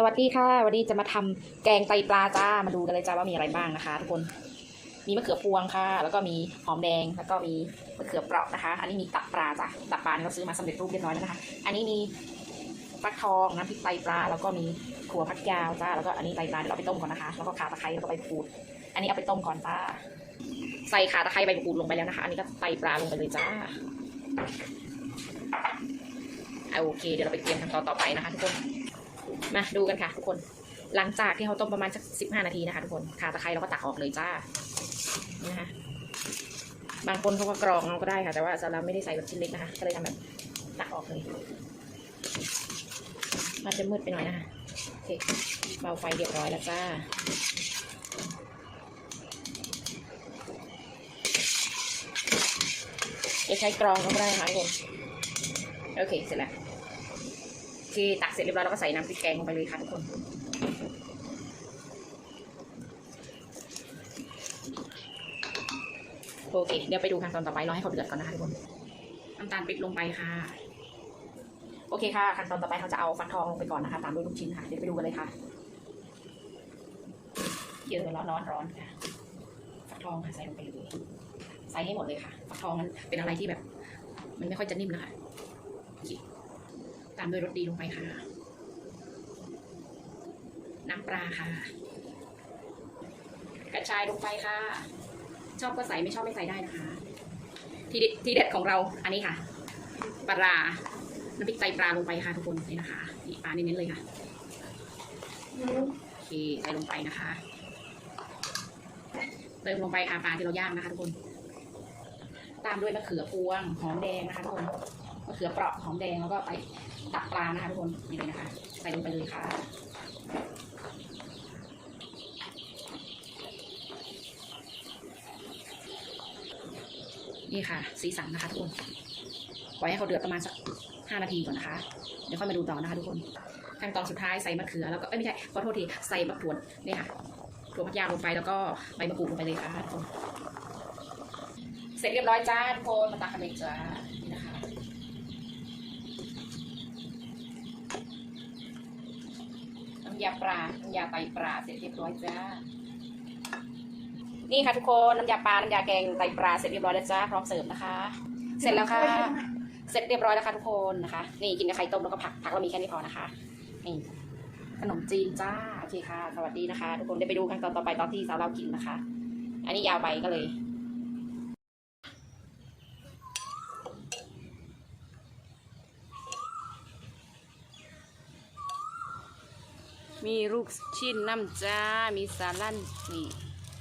สวัสดีค่ะ วันนี้จะมาทำแกงไตปลาจ้ามาดูกันเลยจ้าว่ามีอะไรบ้างนะคะทุกคน มีมะเขือพวงค่ะ แล้วก็มีหอมแดงแล้วก็มีมะเขือเปราะนะคะ อันนี้มีตับปลาจ้ะตับปลานี่เราซื้อมาสำเร็จรูปเรียบร้อยแล้วนะคะ อันนี้มีฟักทองน้ำพริกไตปลา แล้วก็มีถั่วพักยาวจ้าแล้วก็อันนี้ไตปลาเดี๋ยวเราไปต้มก่อนนะคะแล้วก็ขาตะไคร้แล้วก็ใบกูด อันนี้เอาไปต้มก่อนจ้าใส่ขาตะไคร้ใบมะกรูดลงไปแล้วนะคะ อันนี้ก็ไตปลาลงไปเลยจ้าเอาโอเค เดี๋ยวเราไปเตรียมขั้นตอนต่อไปนะคะทุกคน มาดูกันค่ะทุกคน หลังจากที่เขาต้มประมาณสักสิบห้านาทีนะคะทุกคนขาตะไคร้เราก็ตักออกเลยจ้านี่นะคะบางคนเขาก็กรองเอาก็ได้ค่ะ แต่ว่าสำหรับไม่ได้ใส่แบบชิ้นเล็กนะคะก็เลยทำแบบตักออกเลยมันจะมืดไปหน่อยนะคะโอเคเบาไฟเรียบร้อยแล้วจ้าจะใช้กรองก็ได้นะคะทุกคนโอเคเสร็จแล้ว เคตักเสร็จเรียบร้อยแล้วก็ใส่น้ำพริกแกงลงไปเลยค่ะทุกคนโอเค เดี๋ยวไปดูขั้นตอนต่อไปรอให้เขาเดือดก่อนนะคะทุกคนน้ำตาลปิ๊บลงไปค่ะ โอเคค่ะขั้นตอนต่อไปเขาจะเอาฟักทองลงไปก่อนนะคะ ตามด้วยลูกชิ้นค่ะ เดี๋ยวไปดูกันเลยค่ะเยอะร้อนร้อนร้อนค่ะฟักทองค่ะใส่ลงไปเลยใส่ให้หมดเลยค่ะฟักทองมันเป็นอะไรที่แบบ มันไม่ค่อยจะนิ่มนะคะ ตามด้วยรสดีลงไปค่ะ น้ำปลาค่ะ กระชายลงไปค่ะ ชอบก็ใส่ไม่ชอบไม่ใส่ได้นะคะ ทีเด็ดทีเด็ดของเราอันนี้ค่ะปลาน้ำพริกไตปลาลงไปค่ะทุกคนนี่นะคะนี่ปลาเน้นๆเลยค่ะโอเคใส่ลงไปนะคะเติมลงไปค่ะปลาที่เราย่างนะคะทุกคน ตามด้วยมะเขือพวงหอมแดงนะคะทุกคน มะเขือเปราะหอมแดงแล้วก็ไปตับปลานะคะทุกคนนี่เลยนะคะใส่ลงไปเลยค่ะนี่ค่ะ สีสันนะคะทุกคนปล่อยให้เขาเดือดประมาณสักห้านาทีก่อนนะคะ เดี๋ยวค่อยมาดูต่อนะคะทุกคนขั้นตอนสุดท้ายใส่มะเขือแล้วก็เอ้ไม่ใช่ขอโทษทีใส่มะกรูดนี่ค่ะถั่วผักยาวลงไปแล้วก็ใบมะกรูดลงไปเลยค่ะทุกคนเสร็จเรียบร้อยจ้าทุกคนมาตักกันเลยจ้านี่นะคะ น้ำยาปลาน้ำยาไตปลาเสร็จเรียบร้อยจ้า นี่ค่ะทุกคนน้ำยาปลา น้ำยาแกงไตปลาเสร็จเรียบร้อยแล้วจ้าพร้อมเสิร์ฟนะคะ เสร็จแล้วค่ะ เสร็จเรียบร้อยแล้วค่ะทุกคนนะคะ นี่กินกับไข่ต้มแล้วก็ผักผักเรามีแค่นี้พอนะคะ นี่ขนมจีนจ้า โอเคค่ะ สวัสดีนะคะ ทุกคนได้ไปดูกันตอนต่อไปตอนที่สาวเรากินนะคะ อันนี้ยาวไปก็เลย มีลูกชิ้นน้ำจ้า มีสาลั่นนี่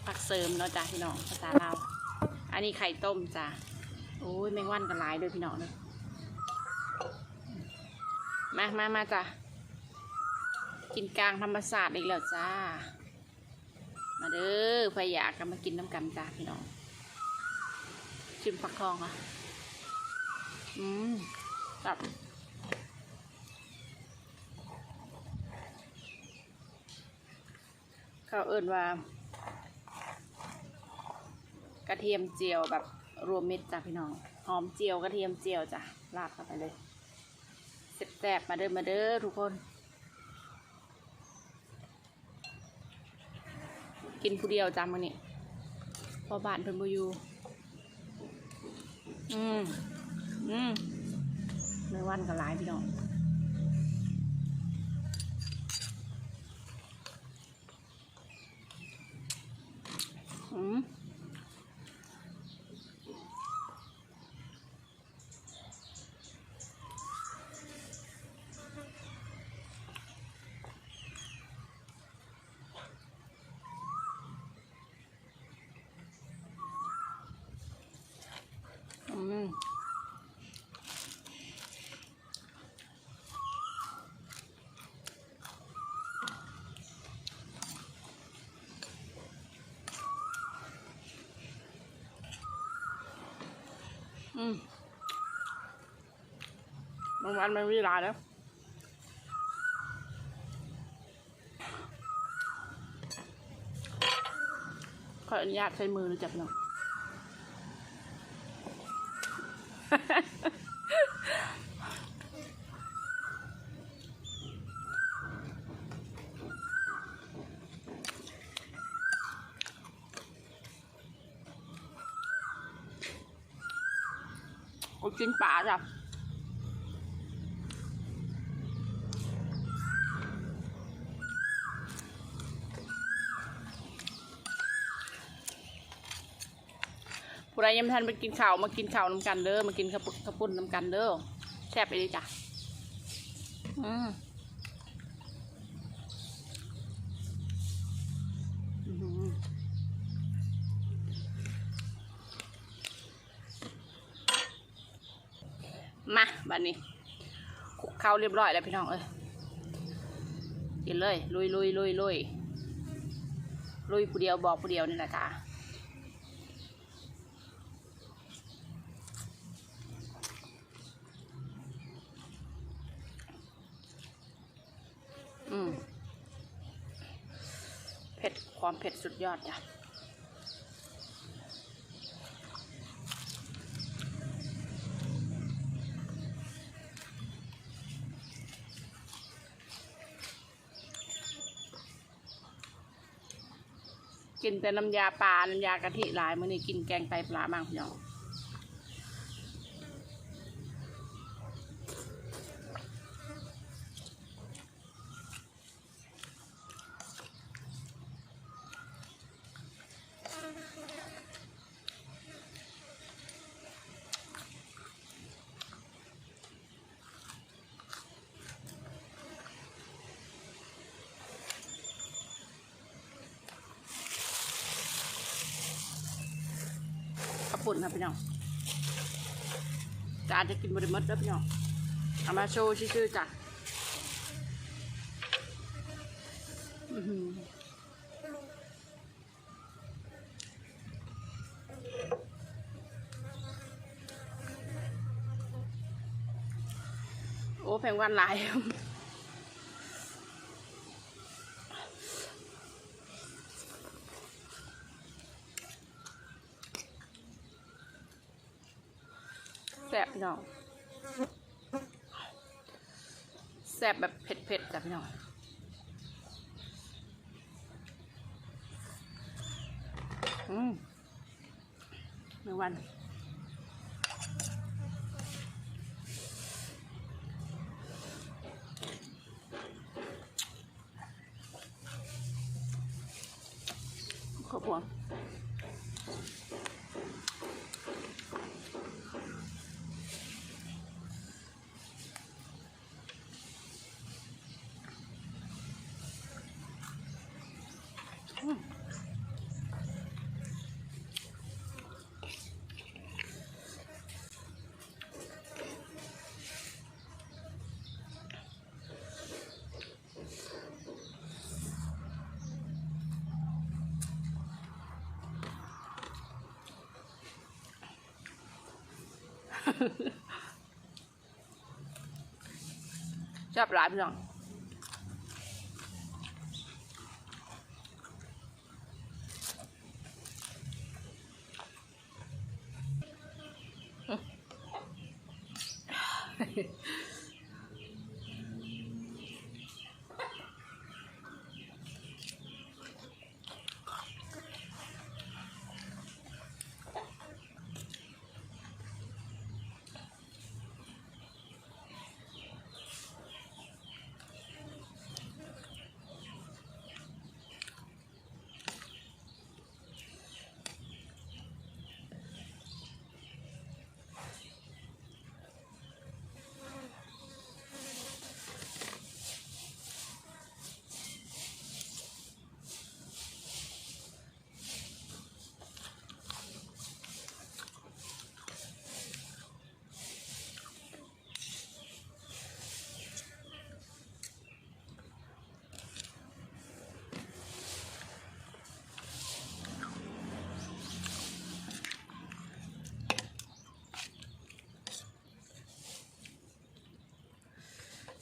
ผักเสริมเนาะจ้าพี่น้องภาษาลาวอันนี้ไข่ต้มจ้าโอ้ยแมงวันกันหลายเลยพี่น้องเลยมามามาจ้ะกินกลางธรรมศาสตร์อีกแล้วจ้า มาเด้อใครอยากกันมากินน้ำกันจ้าพี่น้องชิมฟักทองค่ะอืมกับ เขาเอิ่นว่า กระเทียมเจียวแบบรวมเม็ดจ้ะพี่น้อง หอมเจียวกระเทียมเจียวจ้ะราดเข้าไปเลยแซ่บๆมาเด้อมาเด้อทุกคน กินผู้เดียวจ้ะมื้อนี้พอบ้านเพิ่นบ่อยู่อืมอืมในวันก็หลายพี่น้อง อืม อืม อืมบางวันมันมีหลายแล้วขออนุญาตใช้มือหรือจับหน่อย กินป่าจ้ะผู้ใดยังไม่ทันไปกินข้าวมากินข้าวน้ำกันเด้อมากินข้าวปุ้นข้าวปุ้นน้ำกันเด้อแซ่บไปเลยจ้ะอืมอื้อหือ มาบัดนี้คุกข้าเรียบร้อยแล้วพี่น้องเอ้ยกินเลย ลุยลุยลุยลุยลุยผู้เดียวบอกผู้เดียวนี่แหละจ้ะอืมเผ็ดความเผ็ดสุดยอดจ้ะ กินแต่น้ำยาปลา น้ำยากะทิหลายมื้อนี้กินแกงไตปลาบ้างพี่น้อง ขอบคุณครับพี่น้องจานจะกินบริมัดแล้วพี่น้องเอามาโชว์ชื่อๆจ้ะอือหือโอ้แพงวันหลาย แซ่บพี่น้อง แซ่บแบบเผ็ดจ้ะพี่น้องอืมหนึ่งวัน ขอบคุณ แซ่บหลายพี่น้อง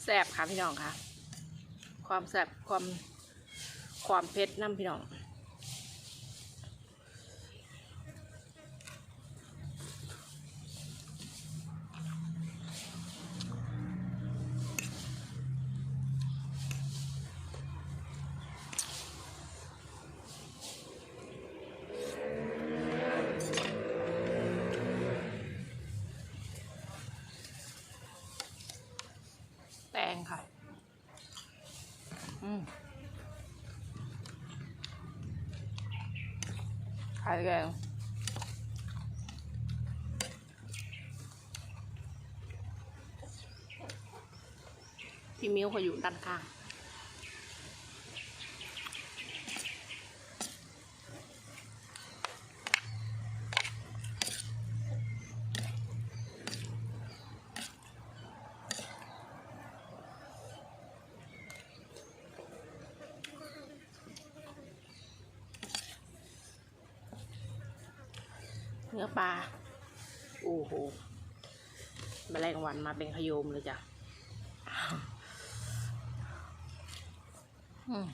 แซ่บค่ะพี่น้องค่ะ ความแซ่บความความเผ็ดน้ำพี่น้อง ไข่แกงพี่มิ้วเขาอยู่ด้านข้าง เนื้อปลา โอ้โหแมลงวันมาเป็นขโยมเลยจ้ะ อืม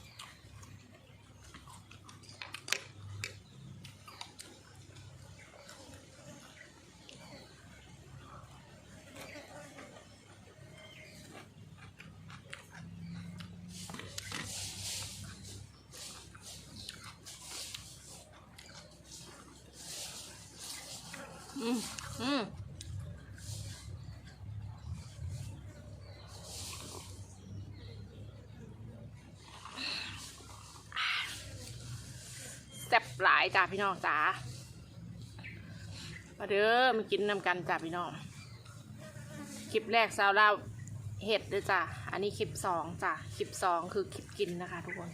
อืมแซ่บหลายจ้าพี่น้องจ้ามาเด้อมากินนำกันจ้าพี่น้อง คลิปแรกสาวเราเห็ดเด้อจ้ะอันนี้คลิปสองจ้ะคลิปสองคือคลิปกินนะคะทุกคน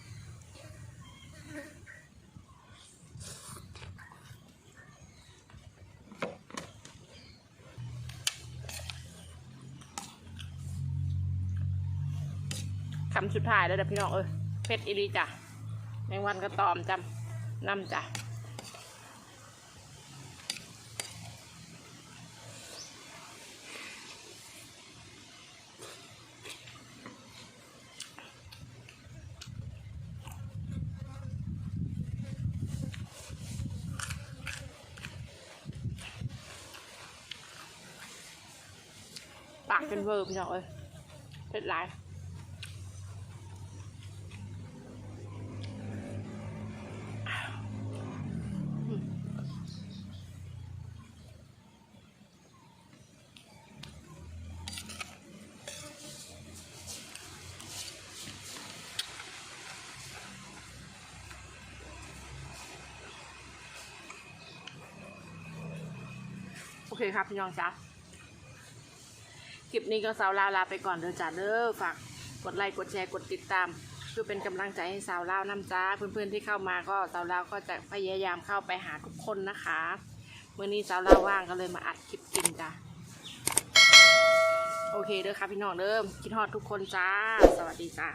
คำสุดท้ายแล้วเด้อพี่น้องเอ้ยเพชรอีรีจ้ะแมงวันก็ตอมจำน้ำจ้ะปากเป็นเวอร์พี่น้องเอ้ยเพชรลาย เคครับพี่น้องจ้าคลิปนี้ก็สาวลาวลาไปก่อนเด้อจ้าเด้อฝากกดไลค์กดแชร์กดติดตามเพื่อเป็นกำลังใจให้สาวลาวน้ำจ้าเพื่อนๆที่เข้ามาก็สาวลาวก็จะพยายามเข้าไปหาทุกคนนะคะเมื่อนี้สาวลาวว่างก็เลยมาอัดคลิปกินจ้าโอเคเด้อครับพี่น้องเด้อคิดฮอดทุกคนจ้า สวัสดีจ้า